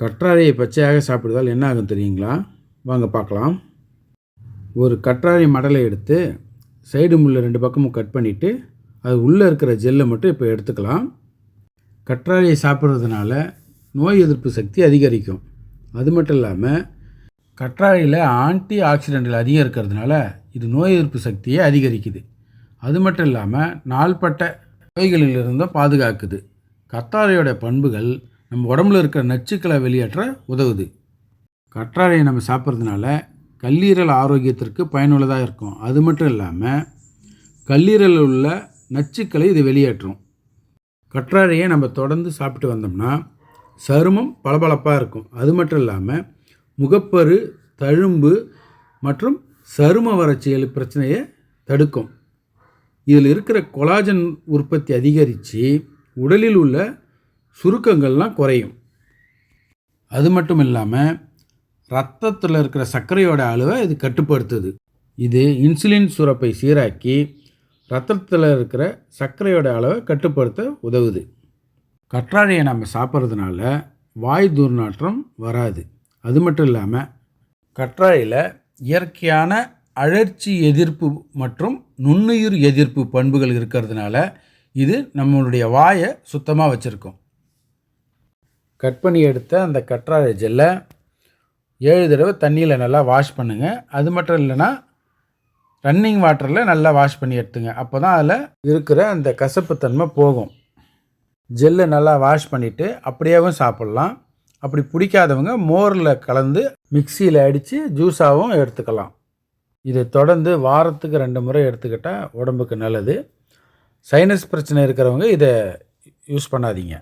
கற்றாழையை பச்சையாக சாப்பிடுவதால் என்ன ஆகும் தெரியுங்களா? வாங்க பார்க்கலாம். ஒரு கற்றாழை மடலை எடுத்து சைடு முள்ள ரெண்டு பக்கமும் கட் பண்ணிவிட்டு அது உள்ளே இருக்கிற ஜெல்லை மட்டும் இப்போ எடுத்துக்கலாம். கற்றாழையை சாப்பிட்றதுனால நோய் எதிர்ப்பு சக்தி அதிகரிக்கும். அது மட்டும் இல்லாமல் கற்றாழையில் ஆன்டி ஆக்சிடென்ட்கள் அதிகம் இருக்கிறதுனால இது நோய் எதிர்ப்பு சக்தியை அதிகரிக்குது. அது மட்டும் இல்லாமல் நாள்பட்ட நோய்களிலிருந்தும் பாதுகாக்குது. கத்தாழையோட பண்புகள் நம்ம உடம்புல இருக்கிற நச்சுக்களை வெளியேற்ற உதவுது. கற்றாழையை நம்ம சாப்பிட்றதுனால கல்லீரல் ஆரோக்கியத்திற்கு பயனுள்ளதாக இருக்கும். அது மட்டும் இல்லாமல் கல்லீரலில் உள்ள நச்சுக்களை இது வெளியேற்றும். கற்றாழையை நம்ம தொடர்ந்து சாப்பிட்டு வந்தோம்னா சருமம் பளபளப்பாக இருக்கும். அது மட்டும் இல்லாமல் முகப்பரு தழும்பு மற்றும் சரும வறட்சிகள் பிரச்சனையை தடுக்கும். இதில் இருக்கிற கொலாஜன் உற்பத்தி அதிகரித்து உடலில் உள்ள சுருக்கங்கள்லாம் குறையும். அது மட்டும் இல்லாமல் ரத்தத்தில் இருக்கிற சர்க்கரையோட அளவை இது கட்டுப்படுத்துது. இது இன்சுலின் சுரப்பை சீராக்கி ரத்தத்தில் இருக்கிற சர்க்கரையோட அளவை கட்டுப்படுத்த உதவுது. கற்றாழையை நம்ம சாப்பிட்றதுனால வாய் துர்நாற்றம் வராது. அது மட்டும் இல்லாமல் கற்றாழையில் இயற்கையான அழற்சி எதிர்ப்பு மற்றும் நுண்ணுயிர் எதிர்ப்பு பண்புகள் இருக்கிறதுனால இது நம்மளுடைய வாயை சுத்தமாக வச்சுருக்கோம். கட் பண்ணி எடுத்த அந்த கற்றாழை ஜெல்லை ஏழு தடவை தண்ணியில் நல்லா வாஷ் பண்ணுங்கள் அது மட்டும் இல்லைன்னா ரன்னிங் வாட்டரில் நல்லா வாஷ் பண்ணி எடுத்துங்க. அப்போ தான் அதில் இருக்கிற அந்த கசப்புத்தன்மை போகும். ஜெல்லை நல்லா வாஷ் பண்ணிவிட்டு அப்படியேவும் சாப்பிட்லாம். அப்படி பிடிக்காதவங்க மோரில் கலந்து மிக்சியில் அடித்து ஜூஸாகவும் எடுத்துக்கலாம். இதை தொடர்ந்து வாரத்துக்கு ரெண்டு முறை எடுத்துக்கிட்டால் உடம்புக்கு நல்லது. சைனஸ் பிரச்சனை இருக்கிறவங்க இதை யூஸ் பண்ணாதீங்க.